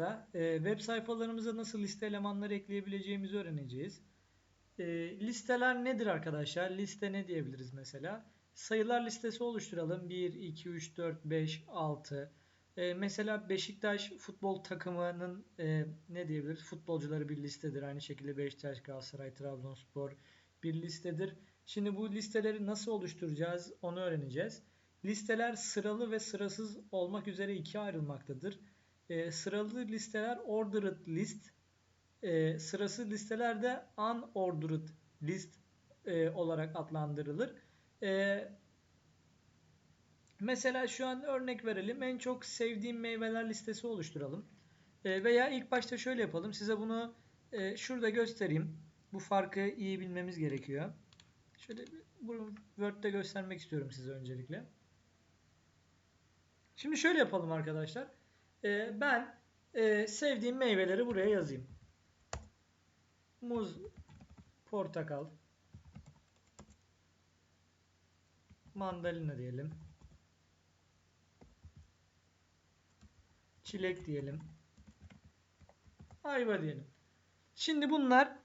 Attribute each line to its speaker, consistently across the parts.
Speaker 1: Uygulamada e, web sayfalarımıza nasıl liste elemanları ekleyebileceğimizi öğreneceğiz. E, listeler nedir arkadaşlar? Liste ne diyebiliriz mesela? Sayılar listesi oluşturalım. 1, 2, 3, 4, 5, 6. E, mesela Beşiktaş futbol takımının e, ne diyebiliriz? Futbolcuları bir listedir. Aynı şekilde Beşiktaş, Galatasaray, Trabzonspor bir listedir. Şimdi bu listeleri nasıl oluşturacağız onu öğreneceğiz. Listeler sıralı ve sırasız olmak üzere ikiye ayrılmaktadır. E, sıralı listeler ordered list, e, sırasız listeler de unordered list e, olarak adlandırılır. E, mesela şu an örnek verelim. En çok sevdiğim meyveler listesi oluşturalım. E, veya ilk başta şöyle yapalım. Size bunu e, şurada göstereyim. Bu farkı iyi bilmemiz gerekiyor. Şöyle bunu Word'de göstermek istiyorum size öncelikle. Şimdi şöyle yapalım arkadaşlar. Ee, ben e, sevdiğim meyveleri buraya yazayım. Muz, portakal, mandalina diyelim. Çilek diyelim. Ayva diyelim. Şimdi bunlar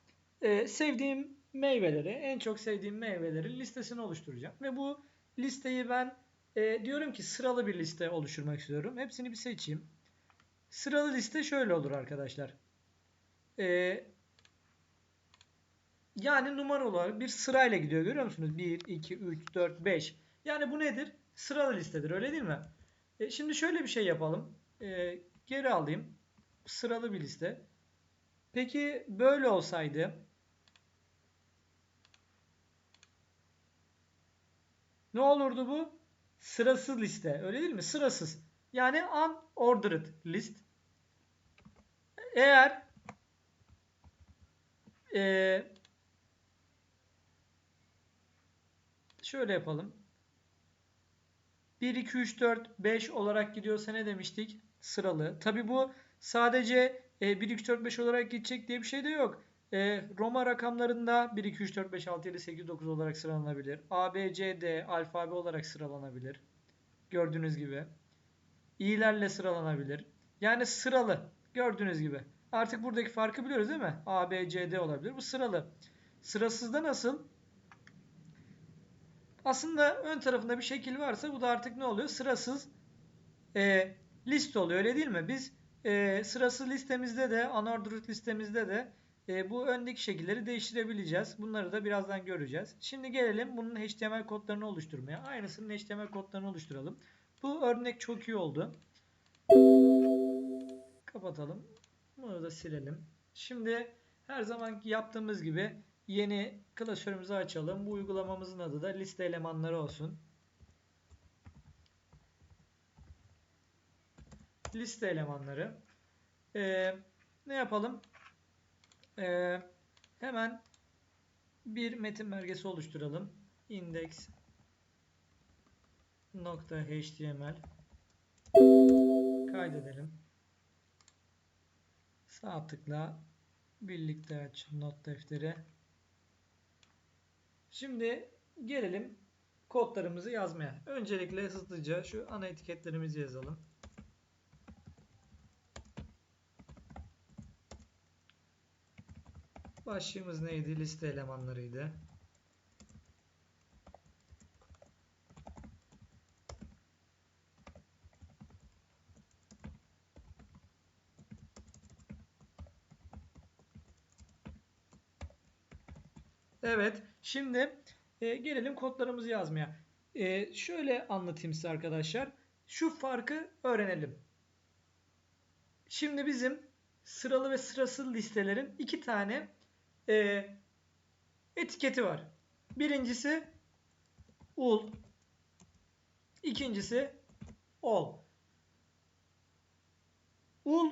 Speaker 1: e, sevdiğim meyveleri, en çok sevdiğim meyvelerin listesini oluşturacağım. Ve bu listeyi ben e, diyorum ki sıralı bir liste oluşturmak istiyorum. Hepsini bir seçeyim. Sıralı liste şöyle olur arkadaşlar. E, yani numara olarak bir sırayla gidiyor görüyor musunuz? 1, 2, 3, 4, 5. Yani bu nedir? Sıralı listedir öyle değil mi? E, şimdi şöyle bir şey yapalım. E, geri alayım. Sıralı bir liste. Peki böyle olsaydı ne olurdu bu? Sırasız liste. Öyle değil mi? Sırasız. Yani unordered list. Eğer e, şöyle yapalım. 1, 2, 3, 4, 5 olarak gidiyorsa ne demiştik? Sıralı. Tabi bu sadece e, 1, 2, 3, 4, 5 olarak gidecek diye bir şey de yok. E, Roma rakamlarında 1, 2, 3, 4, 5, 6, 7, 8, 9 olarak sıralanabilir. A, B, C, D alfabe olarak sıralanabilir. Gördüğünüz gibi. İ'lerle sıralanabilir. Yani sıralı. Gördüğünüz gibi. Artık buradaki farkı biliyoruz değil mi? A, B, C, D olabilir. Bu sıralı. Sırasızda nasıl? Aslında ön tarafında bir şekil varsa bu da artık ne oluyor? Sırasız e, liste oluyor. Öyle değil mi? Biz e, sırasız listemizde de unordered listemizde de e, bu öndeki şekilleri değiştirebileceğiz. Bunları da birazdan göreceğiz. Şimdi gelelim bunun HTML kodlarını oluşturmaya. Aynısının HTML kodlarını oluşturalım. Bu örnek çok iyi oldu. Kapatalım. Bunu da silelim. Şimdi her zamanki yaptığımız gibi yeni klasörümüzü açalım. Bu uygulamamızın adı da liste elemanları olsun. Liste elemanları. Ee, ne yapalım? Ee, hemen bir metin belgesi oluşturalım. Index html kaydedelim. Sağ tıkla birlikte aç not defteri. Şimdi gelelim kodlarımızı yazmaya. Öncelikle hızlıca şu ana etiketlerimizi yazalım. Başlığımız neydi? Liste elemanlarıydı. Evet. Şimdi e, gelelim kodlarımızı yazmaya. E, şöyle anlatayım size arkadaşlar. Şu farkı öğrenelim. Şimdi bizim sıralı ve sırasız listelerin iki tane e, etiketi var. Birincisi ul. ikincisi ol. Ul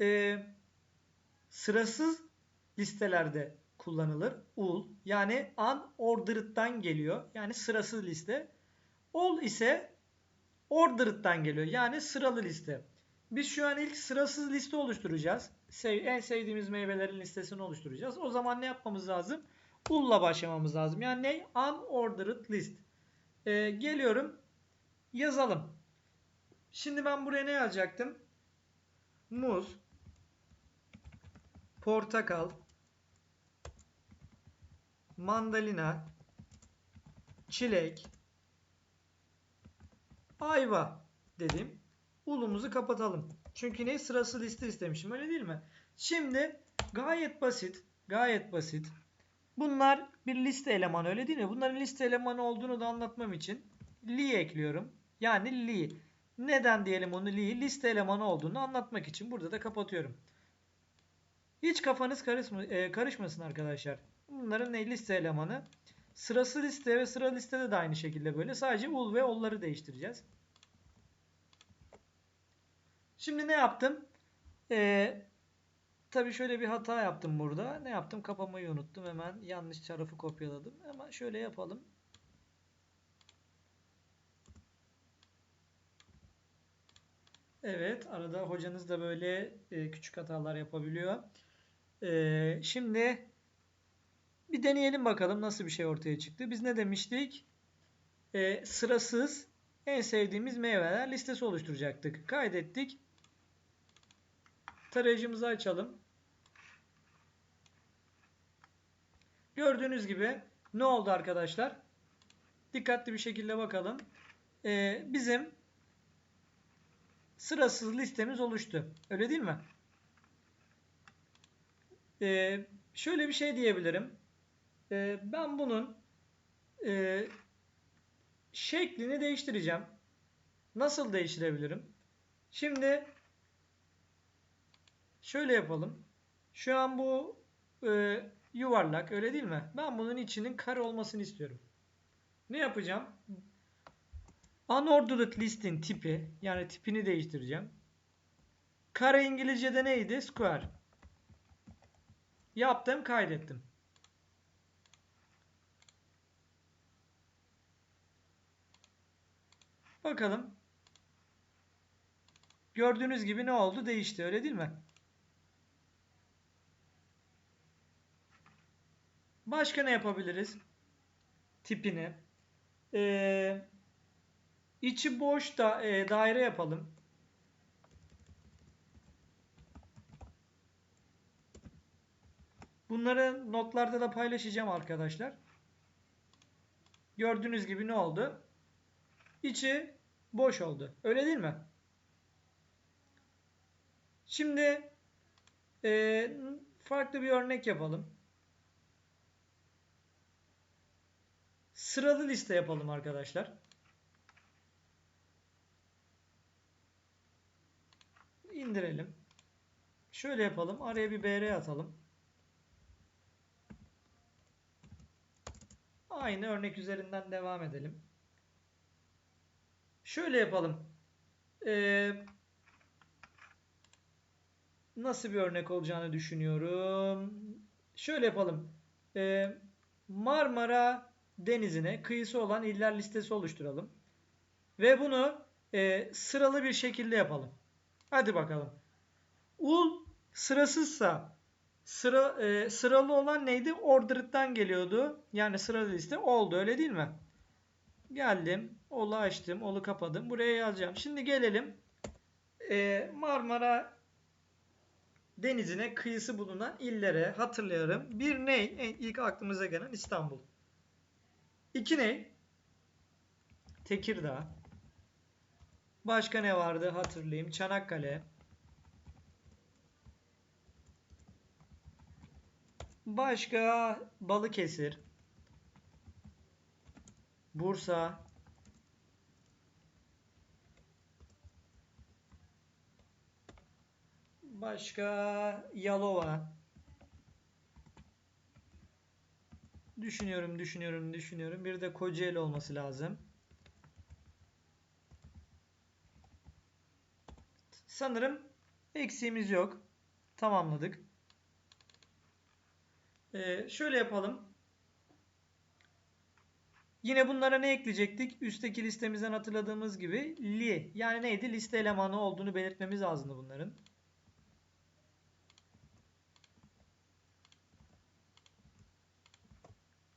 Speaker 1: e, sırasız listelerde kullanılır. Ul yani unordered'dan geliyor. Yani sırasız liste. All ise ordered'dan geliyor. Yani sıralı liste. Biz şu an ilk sırasız liste oluşturacağız. Sev, en sevdiğimiz meyvelerin listesini oluşturacağız. O zaman ne yapmamız lazım? Ul'la başlamamız lazım. Yani ne? Unordered list. Ee, geliyorum. Yazalım. Şimdi ben buraya ne yazacaktım? Muz, portakal, mandalina, çilek, ayva dedim. Ulumuzu kapatalım. Çünkü ne? Sırası liste istemişim. Öyle değil mi? Şimdi gayet basit. Gayet basit. Bunlar bir liste elemanı öyle değil mi? Bunların liste elemanı olduğunu da anlatmam için li ekliyorum. Yani li. Neden diyelim onu li? Liste elemanı olduğunu anlatmak için burada da kapatıyorum. Hiç kafanız karışma, e, karışmasın arkadaşlar. Bunların ne liste elemanı? Sırası liste ve sıra listede de aynı şekilde böyle. Sadece ul ve olları değiştireceğiz. Şimdi ne yaptım? Ee, tabii şöyle bir hata yaptım burada. Ne yaptım? Kapamayı unuttum. Hemen yanlış tarafı kopyaladım. Ama şöyle yapalım. Evet, arada hocanız da böyle e, küçük hatalar yapabiliyor. E, şimdi bir deneyelim bakalım nasıl bir şey ortaya çıktı. Biz ne demiştik? E, sırasız en sevdiğimiz meyveler listesi oluşturacaktık. Kaydettik. Tarayıcımızı açalım. Gördüğünüz gibi ne oldu arkadaşlar? Dikkatli bir şekilde bakalım. Ee, bizim sırasız listemiz oluştu. Öyle değil mi? Ee, şöyle bir şey diyebilirim. Ee, ben bunun e, şeklini değiştireceğim. Nasıl değiştirebilirim? Şimdi şöyle yapalım. Şu an bu e, yuvarlak öyle değil mi? Ben bunun içinin kare olmasını istiyorum. Ne yapacağım? Unordered list'in tipi yani tipini değiştireceğim. Kare İngilizce'de neydi? Square. Yaptım, kaydettim. Bakalım. Gördüğünüz gibi ne oldu? Değişti. Öyle değil mi? Başka ne yapabiliriz? Tipini. Ee, içi boş da e, daire yapalım. Bunları notlarda da paylaşacağım arkadaşlar. Gördüğünüz gibi ne oldu? İçi boş oldu. Öyle değil mi? Şimdi e, farklı bir örnek yapalım. Sıralı liste yapalım arkadaşlar. İndirelim. Şöyle yapalım. Araya bir BR atalım. Aynı örnek üzerinden devam edelim. Şöyle yapalım. Ee, nasıl bir örnek olacağını düşünüyorum. Şöyle yapalım. Ee, Marmara Denizi'ne kıyısı olan iller listesi oluşturalım. Ve bunu e, sıralı bir şekilde yapalım. Hadi bakalım. Ul sırasızsa sıra e, sıralı olan neydi? Ordered'dan geliyordu. Yani sıralı liste oldu öyle değil mi? Geldim. Olu açtım. Olu kapadım. Buraya yazacağım. Şimdi gelelim. E, Marmara Denizi'ne kıyısı bulunan illere hatırlayalım. Bir ne? İlk aklımıza gelen İstanbul. İki ne? Tekirdağ. Başka ne vardı hatırlayayım. Çanakkale. Başka Balıkesir. Bursa. Başka Yalova. Düşünüyorum, düşünüyorum, düşünüyorum. Bir de Kocaeli olması lazım. Sanırım eksiğimiz yok. Tamamladık. Ee, şöyle yapalım. Yine bunlara ne ekleyecektik? Üstteki listemizden hatırladığımız gibi li. Yani neydi? Liste elemanı olduğunu belirtmemiz lazımdı bunların.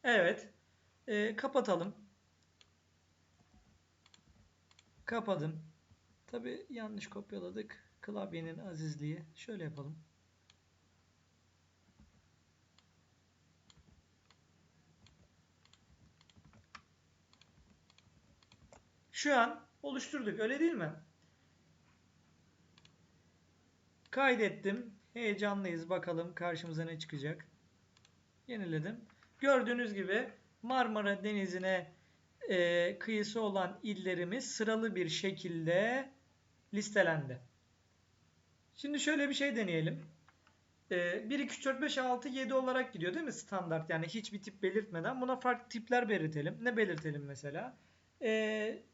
Speaker 1: Evet. Ee, kapatalım. Kapadım. Tabi yanlış kopyaladık. Klavyenin azizliği. Şöyle yapalım. Şu an oluşturduk öyle değil mi? Kaydettim. Heyecanlıyız. Bakalım karşımıza ne çıkacak. Yeniledim. Gördüğünüz gibi Marmara Denizi'ne e, kıyısı olan illerimiz sıralı bir şekilde listelendi. Şimdi şöyle bir şey deneyelim. E, 1, 2, 3, 4, 5, 6, 7 olarak gidiyor değil mi standart? Yani hiçbir tip belirtmeden buna farklı tipler belirtelim. Ne belirtelim mesela? E,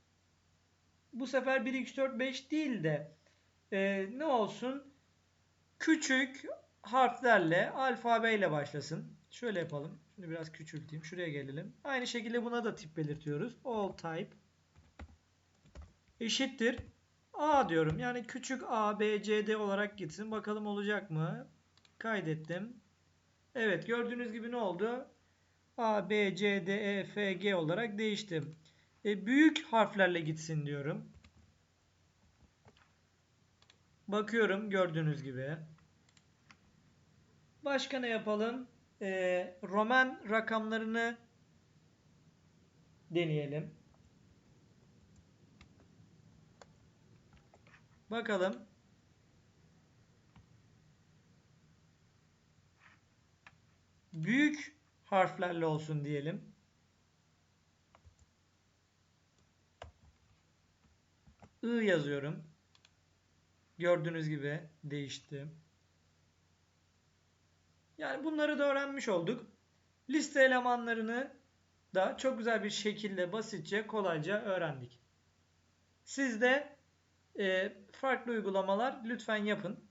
Speaker 1: bu sefer 1, 2, 3, 4, 5 değil de e, ne olsun? Küçük harflerle alfabeyle başlasın. Şöyle yapalım. Şimdi biraz küçülteyim. Şuraya gelelim. Aynı şekilde buna da tip belirtiyoruz. All type eşittir A diyorum. Yani küçük A, B, C, D olarak gitsin. Bakalım olacak mı? Kaydettim. Evet gördüğünüz gibi ne oldu? A, B, C, D, E, F, G olarak değişti. E, büyük harflerle gitsin diyorum. Bakıyorum gördüğünüz gibi. Başka ne yapalım? Ee, Roman rakamlarını deneyelim. Bakalım. Büyük harflerle olsun diyelim. I yazıyorum. Gördüğünüz gibi değişti. Yani bunları da öğrenmiş olduk. Liste elemanlarını da çok güzel bir şekilde basitçe kolayca öğrendik. Siz de e, farklı uygulamalar lütfen yapın.